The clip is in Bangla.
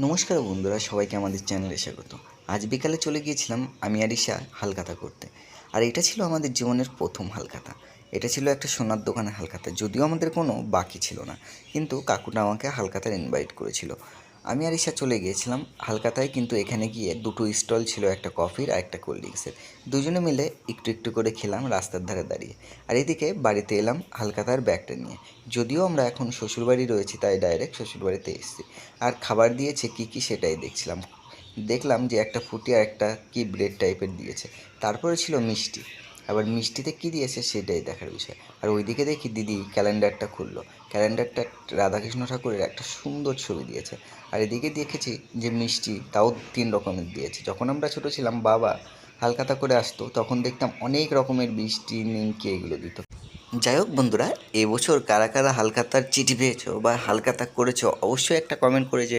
নমস্কার বন্ধুরা, সবাইকে আমাদের চ্যানেলে স্বাগত। আজ বিকালে চলে গিয়েছিলাম আমি আর ঈশা হালকাতা করতে। আর এটা ছিল আমাদের জীবনের প্রথম হালকাতা এটা ছিল একটা সোনার দোকানে হালকাতা যদিও আমাদের কোনো বাকি ছিল না। কিন্তু কাকুটা আমাকে হালকাতার ইনভাইট করেছিল। আমি আর ঈশা চলে গিয়েছিলাম হালকাতায়, কিন্তু এখানে গিয়ে দুটো স্টল ছিল, একটা কফির আর একটা কোল্ড ড্রিঙ্কসের। দুজনে মিলে একটু একটু করে খেলাম রাস্তার ধারে দাঁড়িয়ে। আর এদিকে বাড়িতে এলাম হালকাতার ব্যাগটা নিয়ে। যদিও আমরা এখন শ্বশুরবাড়ি রয়েছি, তাই ডাইরেক্ট শ্বশুরবাড়িতে এসেছি। আর খাবার দিয়েছে কি কি সেটাই দেখছিলাম। দেখলাম যে একটা ফুটি আর একটা কি ব্রেড টাইপের দিয়েছে। তারপরে ছিল মিষ্টি। আবার মিষ্টিতে কি দিয়েছে সেটাই দেখার বিষয়। আর ওইদিকে দেখি দিদি ক্যালেন্ডারটা খুললো। ক্যালেন্ডারটা রাধাকৃষ্ণ ঠাকুরের একটা সুন্দর ছবি দিয়েছে। আর এদিকে দেখেছি যে মিষ্টি তাও তিন রকমের দিয়েছে। যখন আমরা ছোটো ছিলাম, বাবা হালকাতা করে আসতো, তখন দেখতাম অনেক রকমের মিষ্টি, নিমকি এগুলো দিত। যাই হোক বন্ধুরা, এবছর কারা কারা হালকাতার চিঠি পেয়েছ বা হালকাতা করেছ, অবশ্যই একটা কমেন্ট করে যে